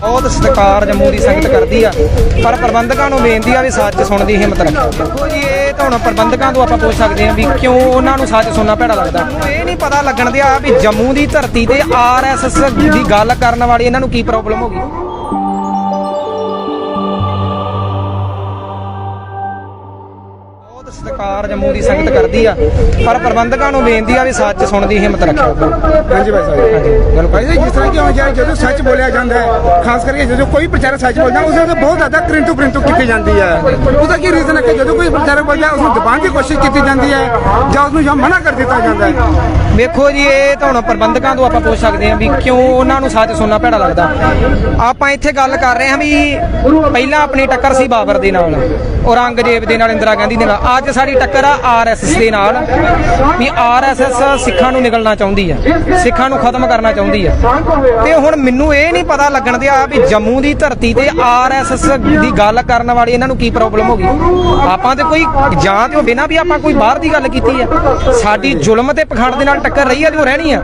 ਬਹੁਤ ਸਤਿਕਾਰ ਜੰਮੂ ਦੀ ਸੰਗਤ ਕਰਦੀ ਆ। ਪਰ ਪ੍ਰਬੰਧਕਾਂ ਨੂੰ ਬੇਨਤੀ ਆ ਵੀ ਸੱਚ ਸੁਣਨ ਦੀ ਹਿੰਮਤ ਰੱਖੋ। ਦੇਖੋ ਜੀ ਇਹ ਤਾਂ ਹੁਣ ਪ੍ਰਬੰਧਕਾਂ ਤੋਂ ਆਪਾਂ ਪੁੱਛ ਸਕਦੇ ਹਾਂ ਵੀ ਕਿਉਂ ਉਹਨਾਂ ਨੂੰ ਸੱਚ ਸੁਣਨਾ ਭੈੜਾ ਲੱਗਦਾ। ਇਹ ਨਹੀਂ ਪਤਾ ਲੱਗਣ ਦਿਆ ਵੀ ਜੰਮੂ ਦੀ ਧਰਤੀ ਤੇ ਆਰਐਸਐਸ ਦੀ ਗੱਲ ਕਰਨ ਵਾਲੀ ਇਹਨਾਂ ਨੂੰ ਕੀ ਪ੍ਰੋਬਲਮ ਹੋ ਗਈ? ਸਤਿਕਾਰ ਜੰਮੂ ਦੀ ਸੰਗਤ ਕਰਦੀ ਆ ਪਰ ਪ੍ਰਬੰਧਕਾਂ ਨੂੰ ਬੇਨਤੀ ਆ ਵੀ ਸੱਚ ਸੁਣਨ ਦੀ ਹਿੰਮਤ ਰੱਖੋ ਹਾਂਜੀ ਭਾਈ ਸਾਹਿਬ। ਹਾਂਜੀ ਬਿਲਕੁਲ। ਭਾਈ ਜੀ ਜਿਸ ਤਰ੍ਹਾਂ ਕਿ ਹੁਣ ਜਿਹੜਾ ਜਦੋਂ ਸੱਚ ਬੋਲਿਆ ਜਾਂਦਾ ਹੈ ਖਾਸ ਕਰਕੇ ਜਦੋਂ ਕੋਈ ਪ੍ਰਚਾਰਕ ਸੱਚ ਬੋਲਦਾ ਉਸ ਤੇ ਬਹੁਤ ਜ਼ਿਆਦਾ ਕ੍ਰਿੰਟੂ ਪ੍ਰਿੰਟੂ ਕੀਤੀ ਜਾਂਦੀ ਹੈ। ਉਹਦਾ ਕੀ ਰੀਜ਼ਨ ਹੈ ਕਿ ਜਦੋਂ ਕੋਈ ਪ੍ਰਚਾਰਕ ਬੋਲਦਾ ਉਸ ਨੂੰ ਦਬਾਉਣ ਦੀ ਕੋਸ਼ਿਸ਼ ਕੀਤੀ ਜਾਂਦੀ ਹੈ ਜਾਂ ਉਸ ਨੂੰ ਜਾਂ ਮਨਾ ਕਰ ਦਿੱਤਾ ਜਾਂਦਾ ਹੈ? ਵੇਖੋ ਜੀ ਇਹ ਤਾਂ ਹੁਣ ਪ੍ਰਬੰਧਕਾਂ ਤੋਂ ਆਪਾਂ ਪੁੱਛ ਸਕਦੇ ਹਾਂ ਵੀ ਕਿਉਂ ਉਹਨਾਂ ਨੂੰ ਸੱਚ ਸੁਣਨਾ ਭੈੜਾ ਲੱਗਦਾ। ਆਪਾਂ ਇੱਥੇ ਗੱਲ ਕਰ ਰਹੇ ਹਾਂ ਵੀ ਪਹਿਲਾਂ ਆਪਣੀ ਟੱਕਰ ਸੀ ਬਾਬਰ ਦੇ ਨਾਲ ਔਰੰਗਜ਼ੇਬ ਦੇ ਨਾਲ ਇੰਦਰਾ ਗਾਂਧੀ ਦੇ ਨਾਲ। ਅੱਜ ਸਾਡੀ ਟੱਕਰ ਆ ਆਰਐਸਐਸ ਦੇ ਨਾਲ ਵੀ ਆਰਐਸਐਸ ਸਿੱਖਾਂ ਨੂੰ ਨਿਗਲਣਾ ਚਾਹੁੰਦੀ ਆ, ਸਿੱਖਾਂ ਨੂੰ ਖਤਮ ਕਰਨਾ ਚਾਹੁੰਦੀ ਆ। ਤੇ ਹੁਣ ਮੈਨੂੰ ਇਹ ਨਹੀਂ ਪਤਾ ਲੱਗਣ ਦਿਆ ਵੀ ਜੰਮੂ ਦੀ ਧਰਤੀ ਤੇ ਆਰਐਸਐਸ ਦੀ ਗੱਲ ਕਰਨ ਵਾਲੀ ਇਹਨਾਂ ਨੂੰ ਕੀ ਪ੍ਰੋਬਲਮ ਹੋ ਗਈ। ਆਪਾਂ ਤੇ ਕੋਈ ਜਾਂ ਤੇ ਹੋਵੇ ਨਾ ਵੀ ਆਪਾਂ ਕੋਈ ਬਾਹਰ ਦੀ ਗੱਲ ਕੀਤੀ ਆ। ਸਾਡੀ ਜ਼ੁਲਮ ਤੇ ਪਖੰਡ ਦੇ ਨਾਲ ਟੱਕਰ ਰਹੀ ਆ ਤੇ ਉਹ ਰਹਿਣੀ ਆ।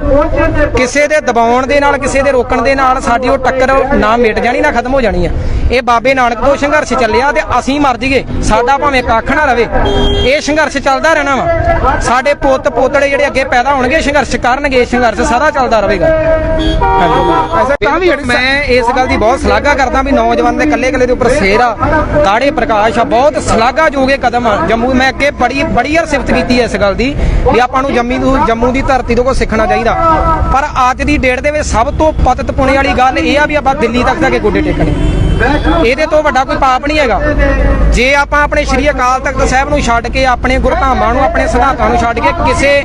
ਕਿਸੇ ਦੇ ਦਬਾਉਣ ਦੇ ਨਾਲ, ਕਿਸੇ ਦੇ ਰੋਕਣ ਦੇ ਨਾਲ ਸਾਡੀ ਉਹ ਟੱਕਰ ਨਾ ਮਿਟ ਜਾਣੀ, ਨਾ ਖਤਮ ਹੋ ਜਾਣੀ ਆ। ਇਹ ਬਾਬੇ ਨਾਨਕ ਤੋਂ ਸੰਘਰਸ਼ ਚੱਲਿਆ ਤੇ ਅਸੀਂ ਮਰ ਜੀਏ ਸਾਡਾ ਭਾਵੇਂ ਕੱਖ ਨਾ ਰਵੇ। ਇਹ ਸੰਘਰਸ਼ ਚੱਲਦਾ ਰਹਿਣਾ ਵਾ। ਸਾਡੇ ਪੁੱਤ ਪੋਤੜੇ ਜਿਹੜੇ ਅੱਗੇ ਪੈਦਾ ਹੋਣਗੇ ਸੰਘਰਸ਼ ਕਰਨਗੇ ਸੰਘਰਸ਼ ਸਾਰਾ ਚੱਲਦਾ ਰਹੇਗਾ। ਤਾਂ ਵੀ ਮੈਂ ਇਸ ਗੱਲ ਦੀ ਬਹੁਤ ਸ਼ਲਾਘਾ ਕਰਦਾ ਵੀ ਨੌਜਵਾਨ ਦੇ ਕੱਲੇ ਕੱਲੇ ਦੇ ਉੱਪਰ ਸੇਰ ਆ ਦਾੜੇ ਪ੍ਰਕਾਸ਼ ਆ ਬਹੁਤ ਸ਼ਲਾਘਾਯੋਗ ਇਹ ਕਦਮ ਆ। ਜੰਮੂ ਮੈਂ ਅੱਗੇ ਬੜੀ ਬੜੀ ਹਰ ਸਿਫਤ ਕੀਤੀ ਹੈ ਇਸ ਗੱਲ ਦੀ ਵੀ ਆਪਾਂ ਨੂੰ ਜੰਮੀ ਨੂੰ ਜੰਮੂ ਦੀ ਧਰਤੀ ਤੋਂ ਕੋ ਸਿੱਖਣਾ ਚਾਹੀਦਾ। ਪਰ ਅੱਜ ਦੀ ਡੇਟ ਦੇ ਵਿੱਚ ਸਭ ਤੋਂ ਪਤਤ ਪੁਣੇ ਵਾਲੀ ਗੱਲ ਇਹ ਆ ਵੀ ਆਪਾਂ ਦਿੱਲੀ ਤੱਕ ਜਾ ਕੇ ਗੋਡੇ ਟੇਕਣੇ। ਇਹਦੇ ਤੋਂ ਵੱਡਾ ਕੋਈ ਪਾਪ ਨਹੀਂ ਹੈਗਾ। ਜੇ ਆਪਾਂ ਆਪਣੇ ਸ਼੍ਰੀ ਅਕਾਲ ਤਖਤ ਸਾਹਿਬ ਨੂੰ ਛੱਡ ਕੇ ਆਪਣੇ ਗੁਰਧਾਮਾਂ ਨੂੰ, ਆਪਣੇ ਸਿਧਾਂਤਾਂ ਨੂੰ ਛੱਡ ਕੇ ਕਿਸੇ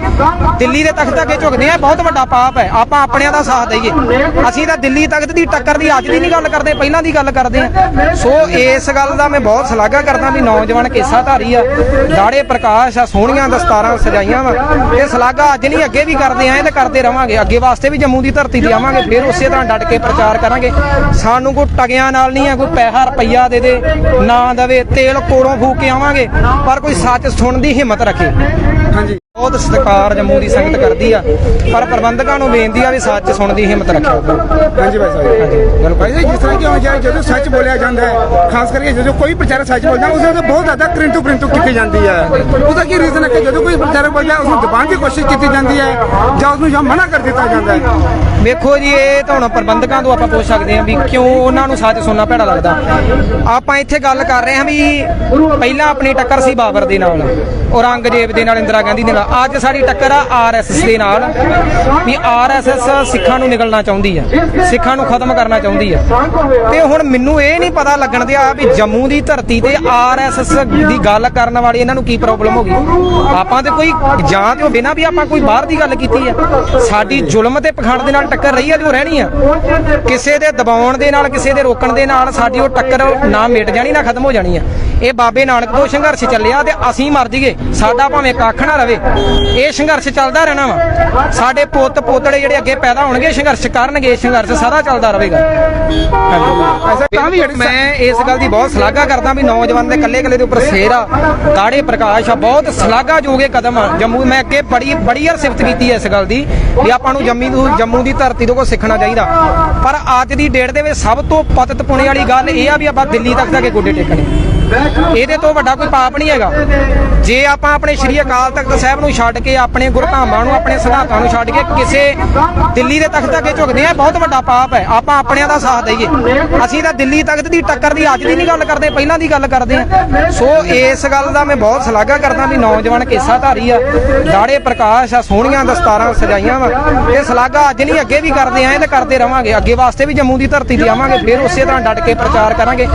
ਦਿੱਲੀ ਦੇ ਤਖਤ ਅੱਗੇ ਝੁਕਦੇ ਆ ਬਹੁਤ ਵੱਡਾ ਪਾਪ ਹੈ। ਆਪਾਂ ਆਪਣਿਆਂ ਦਾ ਸਾਥ ਦਈਏ। ਅਸੀਂ ਤਾਂ ਦਿੱਲੀ ਤਖਤ ਦੀ ਟੱਕਰ ਦੀ ਅੱਜ ਦੀ ਨਹੀਂ ਗੱਲ ਕਰਦੇ, ਪਹਿਲਾਂ ਦੀ ਗੱਲ ਕਰਦੇ ਆ ਸੋ ਇਸ ਗੱਲ ਦਾ ਮੈਂ ਬਹੁਤ ਸ਼ਲਾਘਾ ਕਰਦਾ ਵੀ ਨੌਜਵਾਨ ਕੇਸਾ ਧਾਰੀ ਆ, ਦਾੜੇ ਪ੍ਰਕਾਸ਼ ਆ, ਸੋਹਣੀਆਂ ਦਸਤਾਰਾਂ ਸਜਾਈਆਂ ਵਾ। ਇਹ ਸ਼ਲਾਘਾ ਅੱਜ ਨਹੀਂ, ਅੱਗੇ ਵੀ ਕਰਦੇ ਆਂ ਤੇ ਕਰਦੇ ਰਵਾਂਗੇ। ਅੱਗੇ ਵਾਸਤੇ ਵੀ ਜੰਮੂ ਦੀ ਧਰਤੀ ਤੇ ਆਵਾਂਗੇ, ਫਿਰ ਉਸੇ ਤਰ੍ਹਾਂ ਡਟ ਕੇ ਪ੍ਰਚਾਰ ਕਰਾਂਗੇ। ਸਾਨੂੰ ਕੋਈ ਟਗਿਆਂ ਨਾਲ ਨਹੀਂ ਆ ਕੋਈ ਪੈਸਾ ਰੁਪਈਆ ਦੇ ਦੇ ਨਾ ਦਵੇ ਤੇਲ ਕੋਲੋਂ ਫੂਕ ਕੇ ਆਵਾਂਗੇ ਪਰ ਕੋਈ ਸੱਚ ਸੁਣਨ ਦੀ ਹਿੰਮਤ ਰੱਖੇ। ਹਾਂਜੀ। ਬਹੁਤ ਸਤਿਕਾਰ ਜੰਮੂ ਦੀ ਸੰਗਤ ਕਰਦੀ ਆ ਪਰ ਪ੍ਰਬੰਧਕਾਂ ਨੂੰ ਬੇਨਤੀ ਆ ਵੀ ਸੱਚ ਸੁਣਨ ਦੀ ਹਿੰਮਤ ਰੱਖੋ ਹਾਂਜੀ ਭਾਈ ਸਾਹਿਬ। ਹਾਂਜੀ ਭਾਈ ਜਿਸ ਤਰ੍ਹਾਂ ਕਿ ਹੁਣ ਜਦੋਂ ਸੱਚ ਬੋਲਿਆ ਜਾਂਦਾ ਹੈ ਖਾਸ ਕਰਕੇ ਜਦੋਂ ਕੋਈ ਪ੍ਰਚਾਰਕ ਸੱਚ ਬੋਲਦਾ ਉਸ ਤੇ ਬਹੁਤ ਜ਼ਿਆਦਾ ਕ੍ਰਿੰਟੂ ਪ੍ਰਿੰਟੂ ਕੀਤੀ ਜਾਂਦੀ ਹੈ। ਉਹਦਾ ਕੀ ਰੀਜ਼ਨ ਹੈ ਕਿ ਜਦੋਂ ਕੋਈ ਪ੍ਰਚਾਰਕ ਬੋਲਦਾ ਉਸ ਨੂੰ ਦਬਾਉਣ ਦੀ ਕੋਸ਼ਿਸ਼ ਕੀਤੀ ਜਾਂਦੀ ਹੈ ਜਾਂ ਉਸ ਨੂੰ ਜਾਂ ਮਨਾ ਕਰ ਦਿੱਤਾ ਜਾਂਦਾ ਹੈ। ਵੇਖੋ ਜੀ, ਇਹ ਤਾਂ ਹੁਣ ਪ੍ਰਬੰਧਕਾਂ ਤੋਂ ਆਪਾਂ ਪੁੱਛ ਸਕਦੇ ਹਾਂ ਵੀ ਕਿਉਂ ਉਹਨਾਂ ਨੂੰ ਸੱਚ ਸੁਣਨਾ ਭੈੜਾ ਲੱਗਦਾ। ਆਪਾਂ ਇੱਥੇ ਗੱਲ ਕਰ ਰਹੇ ਹਾਂ ਵੀ ਪਹਿਲਾਂ ਆਪਣੀ ਟੱਕਰ ਸੀ ਬਾਬਰ ਦੇ ਨਾਲ, ਔਰੰਗਜ਼ੇਬ ਦੇ ਨਾਲ, ਇੰਦਰਾ ਗਾਂਧੀ ਦੇ ਨਾਲ। ਅੱਜ ਸਾਡੀ ਟੱਕਰ ਆ ਆਰਐਸਐਸ ਦੇ ਨਾਲ, ਵੀ ਆਰਐਸਐਸ ਸਿੱਖਾਂ ਨੂੰ ਨਿਗਲਣਾ ਚਾਹੁੰਦੀ ਆ, ਸਿੱਖਾਂ ਨੂੰ ਖਤਮ ਕਰਨਾ ਚਾਹੁੰਦੀ ਆ। ਤੇ ਹੁਣ ਮੈਨੂੰ ਇਹ ਨਹੀਂ ਪਤਾ ਲੱਗਣ ਦਿਆ ਵੀ ਜੰਮੂ ਦੀ ਧਰਤੀ ਤੇ ਆਰਐਸਐਸ ਦੀ ਗੱਲ ਕਰਨ ਵਾਲੀ ਇਹਨਾਂ ਨੂੰ ਕੀ ਪ੍ਰੋਬਲਮ ਹੋ ਗਈ। ਆਪਾਂ ਤੇ ਕੋਈ ਜਾਂ ਤੇ ਹੋਵੇ ਨਾ ਵੀ ਆਪਾਂ ਕੋਈ ਬਾਹਰ ਦੀ ਗੱਲ ਕੀਤੀ ਆ। ਸਾਡੀ ਜ਼ੁਲਮ ਤੇ ਪਖੰਡ ਦੇ ਨਾਲ ਟੱਕਰ ਰਹੀ ਹੈ ਤੇ ਉਹ ਰਹਿਣੀ ਆ। ਕਿਸੇ ਦੇ ਦਬਾਉਣ ਦੇ ਨਾਲ, ਕਿਸੇ ਦੇ ਰੋਕਣ ਦੇ ਨਾਲ ਸਾਡੀ ਉਹ ਟੱਕਰ ਨਾ ਮਿਟ ਜਾਣੀ, ਨਾ ਖਤਮ ਹੋ ਜਾਣੀ ਆ। ਇਹ ਬਾਬੇ ਨਾਨਕ ਤੋਂ ਸੰਘਰਸ਼ ਚੱਲਿਆ ਤੇ ਅਸੀਂ ਮਰ ਜੀਏ ਸਾਡਾ ਭਾਵੇਂ ਕੱਖ ਨਾ ਰਵੇ। ਇਹ ਸੰਘਰਸ਼ ਚੱਲਦਾ ਰਹਿਣਾ ਵਾ। ਸਾਡੇ ਪੁੱਤ ਪੋਤੜੇ ਜਿਹੜੇ ਅੱਗੇ ਪੈਦਾ ਹੋਣਗੇ ਸੰਘਰਸ਼ ਕਰਨਗੇ। ਸੰਘਰਸ਼ ਸਾਰਾ ਚੱਲਦਾ ਰਹੇਗਾ। ਤਾਂ ਵੀ ਮੈਂ ਇਸ ਗੱਲ ਦੀ ਬਹੁਤ ਸ਼ਲਾਘਾ ਕਰਦਾ ਵੀ ਨੌਜਵਾਨ ਦੇ ਕੱਲੇ ਕੱਲੇ ਦੇ ਉੱਪਰ ਸੇਰ ਆ ਦਾੜੇ ਪ੍ਰਕਾਸ਼ ਆ ਬਹੁਤ ਸ਼ਲਾਘਾਯੋਗ ਇਹ ਕਦਮ ਆ। ਜੰਮੂ ਮੈਂ ਅੱਗੇ ਬੜੀ ਬੜੀ ਹਰ ਸਿਫਤ ਕੀਤੀ ਇਸ ਗੱਲ ਦੀ ਵੀ ਆਪਾਂ ਨੂੰ ਜੰਮੀ ਨੂੰ ਜੰਮੂ ਦੀ ਧਰਤੀ ਤੋਂ ਕੋ ਸਿੱਖਣਾ ਚਾਹੀਦਾ। ਪਰ ਅੱਜ ਦੀ ਡੇਟ ਦੇ ਵਿੱਚ ਸਭ ਤੋਂ ਪਤਤ ਪੁਣੇ ਵਾਲੀ ਗੱਲ ਇਹ ਆ ਵੀ ਆਪਾਂ ਦਿੱਲੀ ਤੱਕ ਜਾ ਕੇ ਗੋਡੇ ਟੇਕਣੇ। ਇਹਦੇ ਤੋਂ ਵੱਡਾ ਕੋਈ ਪਾਪ ਨਹੀਂ ਹੈਗਾ। ਜੇ ਆਪਾਂ ਆਪਣੇ ਸ਼੍ਰੀ ਅਕਾਲ ਤਖਤ ਸਾਹਿਬ ਨੂੰ ਛੱਡ ਕੇ ਆਪਣੇ ਗੁਰਧਾਮਾਂ ਨੂੰ, ਆਪਣੇ ਸਿਧਾਂਤਾਂ ਨੂੰ ਛੱਡ ਕੇ ਕਿਸੇ ਦਿੱਲੀ ਦੇ ਤਖਤ ਅੱਗੇ ਝੁਕਦੇ ਆ ਬਹੁਤ ਵੱਡਾ ਪਾਪ ਹੈ। ਆਪਾਂ ਆਪਣਿਆਂ ਦਾ ਸਾਥ ਦਈਏ। ਅਸੀਂ ਤਾਂ ਦਿੱਲੀ ਤਖਤ ਦੀ ਟੱਕਰ ਦੀ ਅੱਜ ਦੀ ਨਹੀਂ ਗੱਲ ਕਰਦੇ, ਪਹਿਲਾਂ ਦੀ ਗੱਲ ਕਰਦੇ ਆ ਸੋ ਇਸ ਗੱਲ ਦਾ ਮੈਂ ਬਹੁਤ ਸ਼ਲਾਘਾ ਕਰਦਾ ਵੀ ਨੌਜਵਾਨ ਕੇਸਾਧਾਰੀ ਆ, ਦਾੜੇ ਪ੍ਰਕਾਸ਼ ਆ, ਸੋਹਣੀਆਂ ਦਸਤਾਰਾਂ ਸਜਾਈਆਂ ਵਾ। ਇਹ ਸ਼ਲਾਘਾ ਅੱਜ ਨਹੀਂ, ਅੱਗੇ ਵੀ ਕਰਦੇ ਆਂ ਤੇ ਕਰਦੇ ਰਵਾਂਗੇ। ਅੱਗੇ ਵਾਸਤੇ ਵੀ ਜੰਮੂ ਦੀ ਧਰਤੀ ਤੇ ਆਵਾਂਗੇ, ਫਿਰ ਉਸੇ ਤਰ੍ਹਾਂ ਡਟ ਕੇ ਪ੍ਰਚਾਰ ਕਰਾਂਗੇ।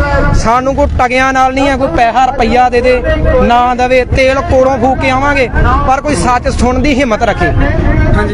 ਸਾਨੂੰ ਕੋਈ ਟਗਿਆਂ ਨਾਲ ਨਹੀਂ ਆ, ਕੋਈ ਪੈਸਾ, ਰੁਪਈਆ ਦੇ ਦੇ, ਨਾ ਦੇਵੇ, ਤੇਲ ਕੋਲੋਂ ਫੂਕ ਕੇ ਆਵਾਂਗੇ, ਪਰ ਕੋਈ ਸੱਚ ਸੁਣਨ ਦੀ ਹਿੰਮਤ ਰੱਖੇ। ਹਾਂਜੀ।